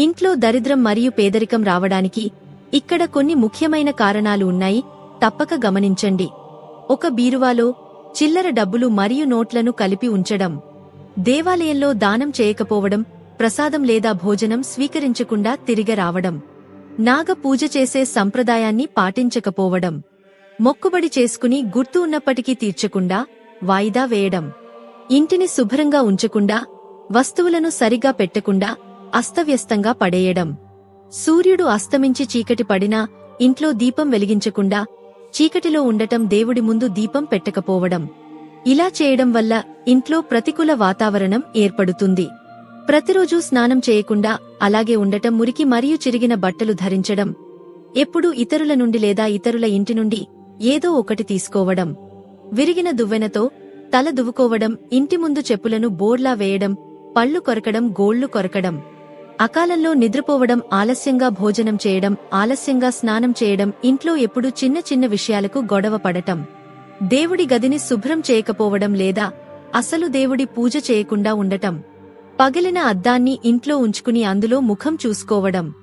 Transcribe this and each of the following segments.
ఇంట్లో దరిద్రం మరియు పేదరికం రావడానికి ఇక్కడ కొన్ని ముఖ్యమైన కారణాలు ఉన్నాయి. తప్పక గమనించండి. ఒక బీరువాలో చిల్లర డబ్బులు మరియు నోట్లను కలిపి ఉంచడం. దేవాలయంలో దానం చేయకపోవడం ప్రసాదం లేదా భోజనం స్వీకరించకుండా తిరిగి రావడం. నాగ పూజ చేసే సంప్రదాయాన్ని పాటించకపోవడం. మొక్కుబడి చేసుకుని గుర్తు ఉన్నప్పటికీ తీర్చకుండా వాయిదా వేయడం. ఇంటిని శుభ్రంగా ఉంచకుండా వస్తువులను సరిగా పెట్టకుండా అస్తవ్యస్తంగా పడేయడం. సూర్యుడు అస్తమించి చీకటి పడినా ఇంట్లో దీపం వెలిగించకుండా చీకటిలో ఉండటం దేవుడి ముందు దీపం పెట్టకపోవడం. ఇలా చేయడం వల్ల ఇంట్లో ప్రతికూల వాతావరణం ఏర్పడుతుంది. ప్రతిరోజూ స్నానం చేయకుండా అలాగే ఉండటం మురికి మరియు చిరిగిన బట్టలు ధరించడం. ఎప్పుడూ ఇతరుల నుండి లేదా ఇతరుల ఇంటి నుండి ఏదో ఒకటి తీసుకోవడం. విరిగిన దువ్వెనతో తల దువ్వుకోవడం ఇంటి ముందు చెప్పులను బోర్లా వేయడం పళ్ళు కొరకడం గోళ్ళు కొరకడం. అకాలంలో నిద్రపోవడం ఆలస్యంగా భోజనం చేయడం ఆలస్యంగా స్నానం చేయడం ఇంట్లో ఎప్పుడు చిన్న చిన్న విషయాలకు గొడవ పడటం. దేవుడి గదిని శుభ్రం చేయకపోవడం లేదా అసలు దేవుడి పూజ చేయకుండా ఉండటం. పగిలిన అద్దాన్ని ఇంట్లో ఉంచుకుని అందులో ముఖం చూసుకోవడం.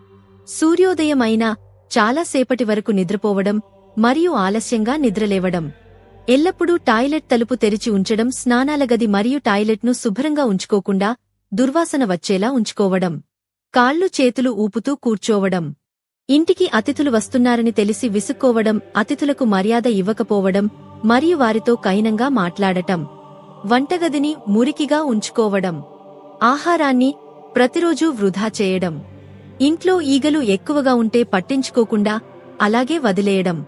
సూర్యోదయం అయినా చాలాసేపటి వరకు నిద్రపోవడం మరియు ఆలస్యంగా నిద్రలేవడం. ఎల్లప్పుడూ టాయిలెట్ తలుపు తెరిచి ఉంచడం స్నానాల గది మరియు టాయిలెట్ను శుభ్రంగా ఉంచుకోకుండా దుర్వాసన వచ్చేలా ఉంచుకోవడం. కాళ్ళు చేతులు ఊపుతూ కూర్చోవడం. ఇంటికి అతిథులు వస్తున్నారని తెలిసి విసుక్కోవడం అతిథులకు మర్యాద ఇవ్వకపోవడం మరియు వారితో కైనంగా మాట్లాడటం. వంటగదిని మురికిగా ఉంచుకోవడం. ఆహారాన్ని ప్రతిరోజూ వృధా చేయడం. ఇంట్లో ఈగలు ఎక్కువగా ఉంటే పట్టించుకోకుండా అలాగే వదిలేయడం.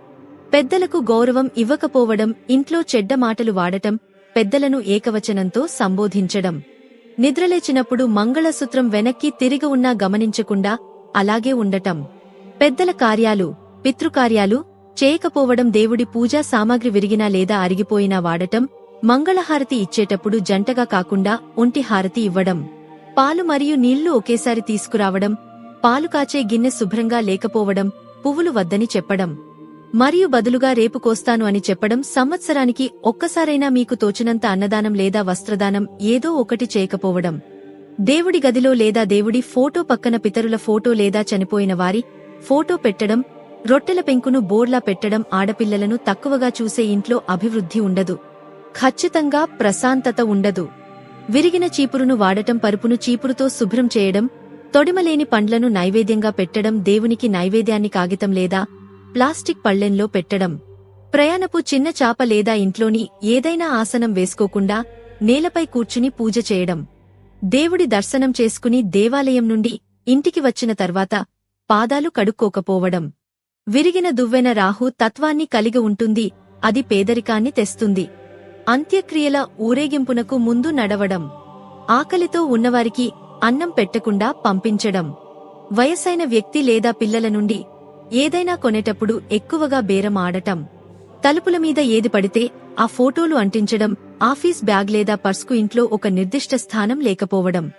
పెద్దలకు గౌరవం ఇవ్వకపోవడం ఇంట్లో చెడ్డ మాటలు వాడటం పెద్దలను ఏకవచనంతో సంబోధించడం. నిద్రలేచినప్పుడు మంగళసూత్రం వెనక్కి తిరిగి ఉన్నా గమనించకుండా అలాగే ఉండటం. పెద్దల కార్యాలు పితృకార్యాలు చేయకపోవడం దేవుడి పూజా సామాగ్రి విరిగినా లేదా అరిగిపోయినా వాడటం మంగళహారతి ఇచ్చేటప్పుడు జంటగా కాకుండా ఒంటి హారతి ఇవ్వడం. పాలు మరియు నీళ్ళు ఒకేసారి తీసుకురావడం పాలు కాచే గిన్నె శుభ్రంగా లేకపోవడం పువ్వులు వద్దని చెప్పడం. మరియు బదులుగా రేపు కోస్తాను అని చెప్పడం సంవత్సరానికి ఒక్కసారైనా మీకు తోచినంత అన్నదానం లేదా వస్త్రదానం ఏదో ఒకటి చేయకపోవడం. దేవుడి గదిలో లేదా దేవుడి ఫోటో పక్కన పితరుల ఫోటో లేదా చనిపోయిన వారి ఫోటో పెట్టడం రొట్టెల పెంకును బోర్లా పెట్టడం ఆడపిల్లలను తక్కువగా చూసే ఇంట్లో అభివృద్ధి ఉండదు. ఖచ్చితంగా ప్రశాంతత ఉండదు. విరిగిన చీపురును వాడటం పరుపును చీపురుతో శుభ్రం చేయడం తొడిమలేని పండ్లను నైవేద్యంగా పెట్టడం దేవునికి నైవేద్యాన్ని కాగితం లేదా ప్లాస్టిక్ పళ్ళెంలో పెట్టడం. ప్రయాణపు చిన్న చాప లేదా ఇంట్లోని ఏదైనా ఆసనం వేసుకోకుండా నేలపై కూర్చుని పూజ చేయడం. దేవుడి దర్శనం చేసుకుని దేవాలయం నుండి ఇంటికి వచ్చిన తర్వాత పాదాలు కడుక్కోకపోవడం. విరిగిన దువ్వెన రాహు తత్వాన్ని కలిగి ఉంటుంది అది పేదరికాన్ని తెస్తుంది. అంత్యక్రియల ఊరేగింపునకు ముందు నడవడం. ఆకలితో ఉన్నవారికి అన్నం పెట్టకుండా పంపించడం. వయసైన వ్యక్తి లేదా పిల్లల నుండి ఏదైనా కొనేటప్పుడు ఎక్కువగా బేరం ఆడటం. తలుపుల మీద ఏది పడితే ఆ ఫోటోలు అంటించడం ఆఫీస్ బ్యాగ్ లేదా పర్స్కు ఇంట్లో ఒక నిర్దిష్ట స్థానం లేకపోవడం.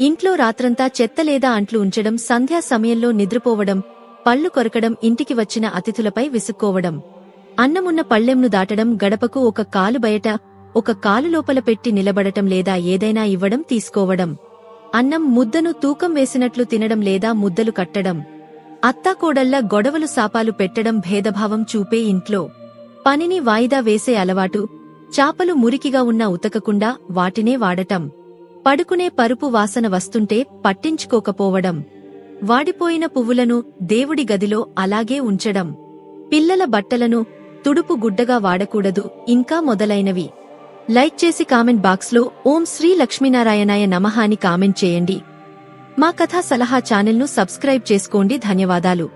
ఇంట్లో రాత్రంతా చెత్త లేదా అంట్లు ఉంచడం సంధ్యా సమయంలో నిద్రపోవడం పళ్ళు కొరకడం ఇంటికి వచ్చిన అతిథులపై విసుక్కోవడం. అన్నమున్న పళ్ళెంను దాటడం గడపకు ఒక కాలు బయట ఒక కాలు లోపల పెట్టి నిలబడటం లేదా ఏదైనా ఇవ్వడం తీసుకోవడం. అన్నం ముద్దను తూకం వేసినట్లు తినడం లేదా ముద్దలు కట్టడం. అత్తాకోడళ్ళ గొడవలు సాపాలు పెట్టడం భేదభావం చూపే ఇంట్లో పనిని వాయిదా వేసే అలవాటు చాపలు మురికిగా ఉన్న ఉతకకుండా వాటినే వాడటం పడుకునే పరుపు వాసన వస్తుంటే పట్టించుకోకపోవడం వాడిపోయిన పువ్వులను దేవుడి గదిలో అలాగే ఉంచడం పిల్లల బట్టలను తుడుపు గుడ్డగా వాడకూడదు ఇంకా మొదలైనవి. లైక్ చేసి కామెంట్ బాక్స్లో ఓం శ్రీ లక్ష్మీనారాయణాయ నమహాని కామెంట్ చేయండి. మా కథా సలహా ఛానల్ను సబ్స్క్రైబ్ చేసుకోండి. ధన్యవాదాలు.